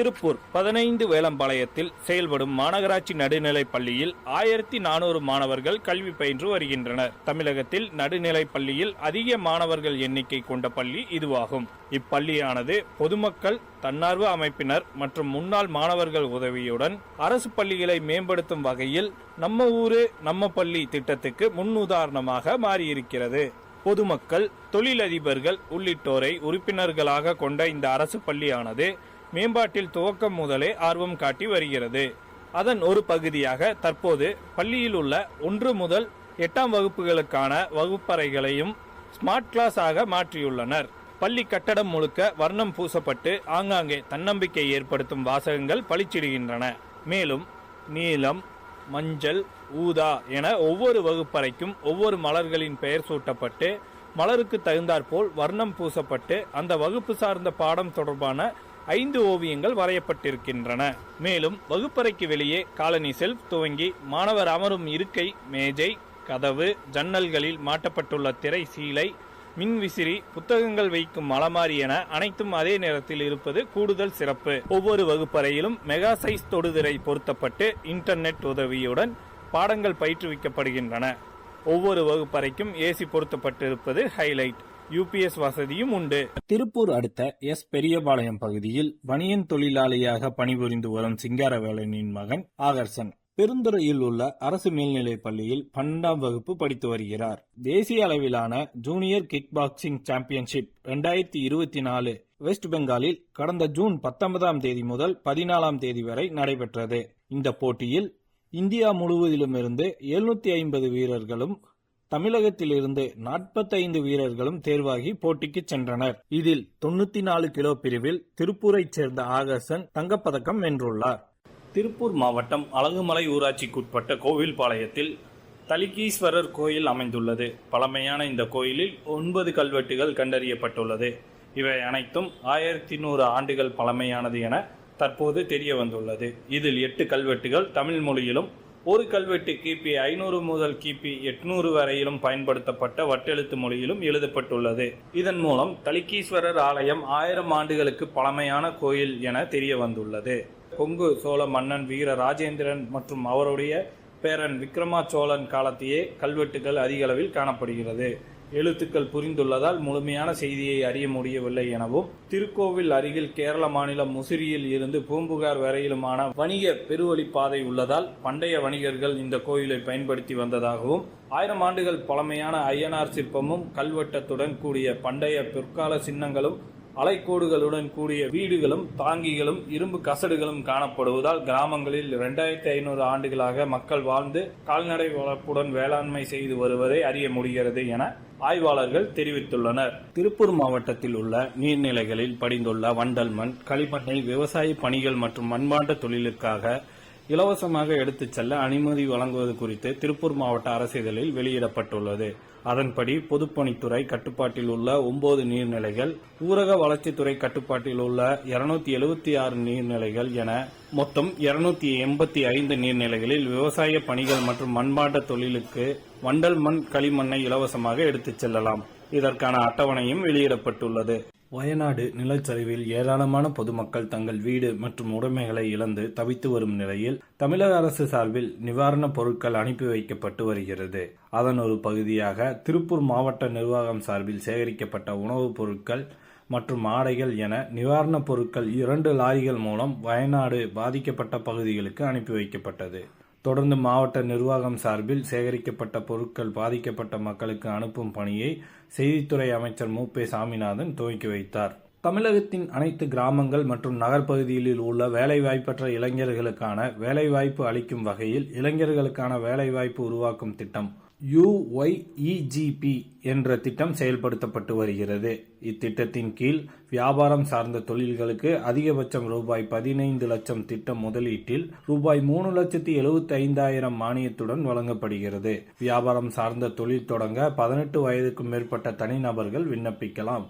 திருப்பூர் பதினைந்து வேளம்பாளையத்தில் செயல்படும் மாநகராட்சி நடுநிலைப் பள்ளியில் ஆயிரத்தி நானூறு மாணவர்கள் கல்வி பயின்று வருகின்றனர். தமிழகத்தில் நடுநிலைப் பள்ளியில் அதிக மாணவர்கள் எண்ணிக்கை கொண்ட பள்ளி இதுவாகும். இப்பள்ளியானது பொதுமக்கள் தன்னார்வ அமைப்பினர் மற்றும் முன்னாள் மாணவர்கள் உதவியுடன் அரசு பள்ளிகளை மேம்படுத்தும் வகையில் நம்ம ஊரு நம்ம பள்ளி திட்டத்துக்கு முன்னுதாரணமாக மாறியிருக்கிறது. பொதுமக்கள் தொழிலதிபர்கள் உள்ளிட்டோரை உறுப்பினர்களாக கொண்ட இந்த அரசு பள்ளியானது மேம்பாட்டில் துவக்கம் முதலே ஆர்வம் காட்டி வருகிறது. அதன் ஒரு பகுதியாக தற்போது பள்ளியில் உள்ள ஒன்று முதல் எட்டாம் வகுப்புகளுக்கான வகுப்பறைகளையும் ஸ்மார்ட் கிளாஸ் ஆக மாற்றியுள்ளனர். பள்ளி கட்டடம் முழுக்க வர்ணம் பூசப்பட்டு ஆங்காங்கே தன்னம்பிக்கை ஏற்படுத்தும் வாசகங்கள் பளிச்சிடுகின்றன. மேலும் நீலம் மஞ்சள் ஊதா என ஒவ்வொரு வகுப்பறைக்கும் ஒவ்வொரு மலர்களின் பெயர் சூட்டப்பட்டு மலருக்கு தகுந்தாற்போல் வர்ணம் பூசப்பட்டு அந்த வகுப்பு சார்ந்த பாடம் தொடர்பான ஐந்து ஓவியங்கள் வரையப்பட்டிருக்கின்றன. மேலும் வகுப்பறைக்கு வெளியே காலனி செல்ஃப் துவங்கி மாணவர் அமரும் இருக்கை மேஜை கதவு ஜன்னல்களில் மாட்டப்பட்டுள்ள திரை சீலை மின்விசிறி புத்தகங்கள் வைக்கும் அலமாரி என அனைத்தும் அதே நேரத்தில் இருப்பது கூடுதல் சிறப்பு. ஒவ்வொரு வகுப்பறையிலும் மெகா சைஸ் தொடுதிரை பொருத்தப்பட்டு இன்டர்நெட் உதவியுடன் பாடங்கள் பயிற்றுவிக்கப்படுகின்றன. ஒவ்வொரு வகுப்பறைக்கும் ஏசி பொருத்தப்பட்டிருப்பது ஹைலைட். யூபிஎஸ் வசதியும் உண்டு. திருப்பூர் அடுத்த எஸ். பெரியபாளையம் பகுதியில் பனியன் தொழிலாளியாக பணிபுரிந்து வரும் சிங்காரவேலனின் மகன் ஆகர்சன். பெருந்துறையில் உள்ள அரசு மேல்நிலைப் பள்ளியில் பன்னெண்டாம் வகுப்பு படித்து வருகிறார். தேசிய அளவிலான ஜூனியர் கிக் பாக்ஸிங் சாம்பியன்ஷிப் இரண்டாயிரத்தி இருபத்தி நாலு வெஸ்ட் பெங்காலில் கடந்த ஜூன் பத்தொன்பதாம் தேதி முதல் பதினாலாம் தேதி வரை நடைபெற்றது. இந்த போட்டியில் இந்தியா முழுவதிலுமிருந்து எழுநூத்தி ஐம்பது வீரர்களும் தமிழகத்திலிருந்து நாற்பத்தைந்து வீரர்களும் தேர்வாகி போட்டிக்கு சென்றனர். இதில் தொண்ணூத்தி நாலு கிலோ பிரிவில் திருப்பூரைச் சேர்ந்த ஆகர்சன் தங்கப்பதக்கம் வென்றுள்ளார். திருப்பூர் மாவட்டம் அழகுமலை ஊராட்சிக்குட்பட்ட கோவில்பாளையத்தில் தலிகீஸ்வரர் கோயில் அமைந்துள்ளது. பழமையான இந்த கோயிலில் ஒன்பது கல்வெட்டுகள் கண்டறியப்பட்டுள்ளது. இவை அனைத்தும் ஆயிரத்தி நூறு ஆண்டுகள் பழமையானது என தற்போது தெரிய வந்துள்ளது இதில் எட்டு கல்வெட்டுகள் தமிழ் மொழியிலும் ஒரு கல்வெட்டு கிபி ஐநூறு முதல் கிபி எட்நூறு வரையிலும் பயன்படுத்தப்பட்ட வட்டெழுத்து மொழியிலும் எழுதப்பட்டுள்ளது. இதன் மூலம் தலிக்கீஸ்வரர் ஆலயம் ஆயிரம் ஆண்டுகளுக்கு பழமையான கோயில் என தெரிய வந்துள்ளது கொங்கு சோழ மன்னன் வீர ராஜேந்திரன் மற்றும் அவருடைய பேரன் விக்ரமாச்சோழன் காலத்தையே கல்வெட்டுகள் அதிக அளவில் காணப்படுகிறது. எழுத்துக்கள் புரிந்துள்ளதால் முழுமையான செய்தியை அறிய முடியவில்லை எனவும் திருக்கோவில் அருகில் கேரள மாநிலம் முசிறியில் இருந்து பூம்புகார் வரையிலுமான வணிக பெருவழிப்பாதை உள்ளதால் பண்டைய வணிகர்கள் இந்த கோயிலை பயன்படுத்தி வந்ததாகவும் ஆயிரம் ஆண்டுகள் பழமையான ஐயனார் சிற்பமும் கல்வெட்டத்துடன் கூடிய பண்டைய பிற்கால சின்னங்களும் அலைக்கோடுகளுடன் கூடிய வீடுகளும் தாங்கிகளும் இரும்பு கசடுகளும் காணப்படுவதால் கிராமங்களில் இரண்டாயிரத்தி ஐநூறு ஆண்டுகளாக மக்கள் வாழ்ந்து கால்நடை வளர்ப்புடன் வேளாண்மை செய்து வருவதை அறிய முடிகிறது என ஆய்வாளர்கள் தெரிவித்துள்ளனர். திருப்பூர் மாவட்டத்தில் உள்ள நீர்நிலைகளில் படிந்துள்ள வண்டல் மண் களிமண்ணை விவசாய பணிகள் மற்றும் மண்பாண்ட தொழிலுக்காக இலவசமாக எடுத்துச் செல்ல அனுமதி வழங்குவது குறித்து திருப்பூர் மாவட்ட அரசிதழில் வெளியிடப்பட்டுள்ளது. அதன்படி பொதுப்பணித்துறை கட்டுப்பாட்டில் உள்ள ஒன்பது நீர்நிலைகள் ஊரக வளர்ச்சித்துறை கட்டுப்பாட்டில் உள்ள இருநூத்தி எழுபத்தி ஆறு நீர்நிலைகள் என மொத்தம் இருநூத்தி எண்பத்தி ஐந்து நீர்நிலைகளில் விவசாய பணிகள் மற்றும் மண்பாண்ட தொழிலுக்கு வண்டல் மண் களிமண்ணை இலவசமாக எடுத்துச் செல்லலாம். இதற்கான அட்டவணையும் வெளியிடப்பட்டுள்ளது. வயநாடு நிலச்சரிவில் ஏராளமான பொதுமக்கள் தங்கள் வீடு மற்றும் உடைமைகளை இழந்து தவித்து வரும் நிலையில் தமிழக அரசு சார்பில் நிவாரணப் பொருட்கள் அனுப்பி வைக்கப்பட்டு வருகிறது. அதன் ஒரு பகுதியாக திருப்பூர் மாவட்ட நிர்வாகம் சார்பில் சேகரிக்கப்பட்ட உணவுப் பொருட்கள் மற்றும் ஆடைகள் என நிவாரணப் பொருட்கள் இரண்டு லாரிகள் மூலம் வயநாடு பாதிக்கப்பட்ட பகுதிகளுக்கு அனுப்பி வைக்கப்பட்டது. தொடர்ந்து மாவட்ட நிர்வாகம் சார்பில் சேகரிக்கப்பட்ட பொருட்கள் பாதிக்கப்பட்ட மக்களுக்கு அனுப்பும் பணியை செய்தித்துறை அமைச்சர் மு. பே. சாமிநாதன் துவக்கி வைத்தார். தமிழகத்தின் அனைத்து கிராமங்கள் மற்றும் நகர்ப்பகுதிகளில் உள்ள வேலைவாய்ப்பற்ற இளைஞர்களுக்கான வேலைவாய்ப்பு அளிக்கும் வகையில் இளைஞர்களுக்கான வேலைவாய்ப்பு உருவாக்கும் திட்டம். யுஒய்இஜிபி என்ற திட்டம் செயல்படுத்தப்பட்டு வருகிறது. இத்திட்டத்தின் கீழ் வியாபாரம் சார்ந்த தொழில்களுக்கு அதிகபட்சம் ரூபாய் பதினைந்து லட்சம் திட்ட முதலீட்டில் ரூபாய் மூணு லட்சத்தி எழுபத்தி ஐந்தாயிரம் மானியத்துடன் வழங்கப்படுகிறது. வியாபாரம் சார்ந்த தொழில் தொடங்க பதினெட்டு வயதுக்கும் மேற்பட்ட தனிநபர்கள் விண்ணப்பிக்கலாம்.